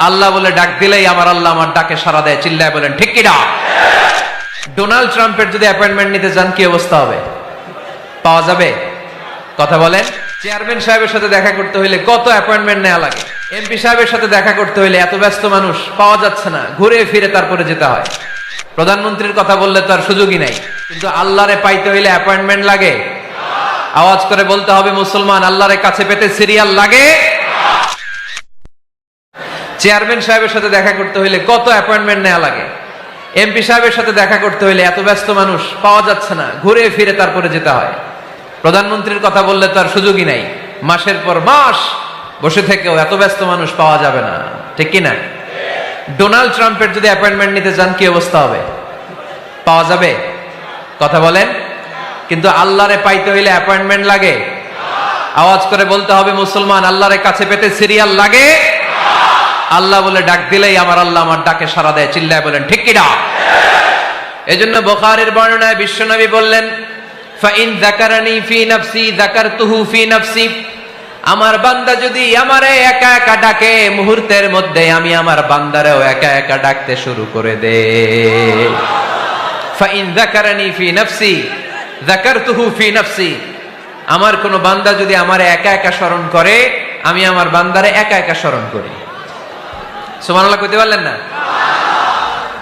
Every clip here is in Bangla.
আল্লাহ বলে ডাক দিলেই আমার আল্লাহ আমার ডাকে সারা দেয়, চিল্লায় বলেন, ঠিক কি কিনা? ডোনাল্ড ট্রাম্পের যদি অ্যাপয়েন্টমেন্ট নিতে চান কি অবস্থা হবে? পাওয়া যাবে? কথা বলেন। চেয়ারম্যান সাহেবের সাথে দেখা করতে হইলে কত অ্যাপয়েন্টমেন্ট নেওয়া লাগে? এমপি সাহেবের সাথে দেখা করতে হইলে এত ব্যস্ত মানুষ, পাওয়া যাচ্ছে না, ঘুরে ফিরে তারপরে যেতে হয়। প্রধানমন্ত্রীর কথা বললে তো আর সুযোগই নাই। কিন্তু আল্লাহরে পাইতে হইলে অ্যাপয়েন্টমেন্ট লাগে। আওয়াজ করে বলতে হবে, মুসলমান, আল্লাহরে কাছে পেতে সিরিয়াল লাগে। চেয়ারম্যান সাহেবের সাথে দেখা করতে হইলে কত অ্যাপয়েন্টমেন্ট নেওয়া লাগে? এমপি সাহেবের সাথে দেখা করতে হইলে এত ব্যস্ত মানুষ, পাওয়া যাচ্ছে না, ঘুরে ফিরে তারপরে যেতে হয়। প্রধানমন্ত্রীর কথা বললে তো আর সুযোগই নাই। মাসের পর মাস বসে থেকেও এত ব্যস্ত মানুষ পাওয়া যাবে না। ঠিক কি না ডোনাল্ড ট্রাম্পের যদি অ্যাপয়েন্টমেন্ট নিতে চান, কি অবস্থা হবে? পাওয়া যাবে? কথা বলেন। কিন্তু আল্লাহরে পাইতে হইলে অ্যাপয়েন্টমেন্ট লাগে। আওয়াজ করে বলতে হবে, মুসলমান আল্লাহরে কাছে পেতে সিরিয়াল লাগে। আল্লাহ বলে, ডাক দিলেই আমার আল্লাহ আমার ডাকে সারা দেয়। চিল্লায় বলেন, ঠিক কিনা জন্য বোখারের বর্ণনায় বিশ্বনবী বললেন, ফাইন যাকারানি ফি নাফসি, যাকারতুহু ফি নাফসি। আমার বান্দা যদি আমারে একা একা ডাকে, মুহূর্তের মধ্যে আমি আমার বান্দারেও একা একা ডাকতে শুরু করে দে। ফাইন যাকারানি ফি নাফসি, যাকারতুহু ফি নাফসি। আমার কোন বান্দা যদি আমারে একা একা স্মরণ করে, আমি আমার বান্দারে একা একা স্মরণ করি। সুবহানাল্লাহ কইতে পারলেন না?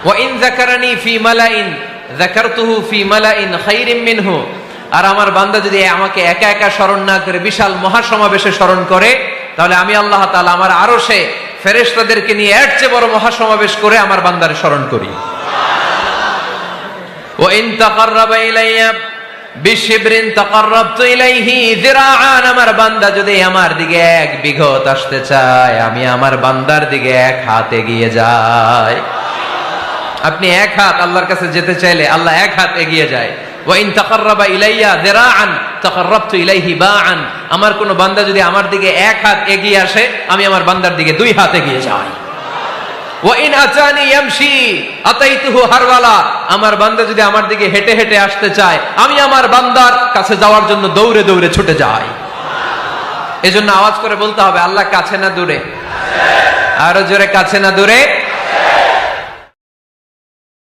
ওয়া ইন যাকারানি ফি মালাইন, যাকারতুহু ফি মালাইন খাইরিম মিনহু। আর আমার বান্দা যদি আমাকে একা একা স্মরণ না করে, বিশাল মহাসমাবেশে স্মরণ করে, তাহলে আমি আল্লাহ তাআলা আমার আরও সে ফেরেশতাদেরকে নিয়ে এর চেয়ে বড় মহাসমাবেশ করে আমার বান্দারে স্মরণ করি। ওয়া ইন তাকাররাবা ইলাইয়া বিশিবরিন তাকাররাবতু ইলাইহি যিরাআন, আমার বান্দা যদি আমার দিকে এক বিঘত আসতে চায়, আমি আমার বান্দার দিকে এক হাত এগিয়ে যাই। আপনি এক হাত আল্লাহর কাছে যেতে চাইলে আল্লাহ এক হাত এগিয়ে যায়। ওয়াইন তাকাররাবা ইলাইয়া যিরাআন তাকাররাবতু ইলাইহি বাআন, আমার কোন বান্দা যদি আমার দিকে এক হাত এগিয়ে আসে, আমি আমার বান্দার দিকে দুই হাত এগিয়ে যাই। আমার যদি আমার দিকে হেঁটে হেঁটে আসতে চায়, আমি আমার বান্দার কাছে যাওয়ার জন্য দৌড়ে দৌড়ে ছুটে এজন্য আওয়াজ করে বলতে হবে, আল্লাহ কাছে না দূরে? আরও জোরে, কাছে না দূরে?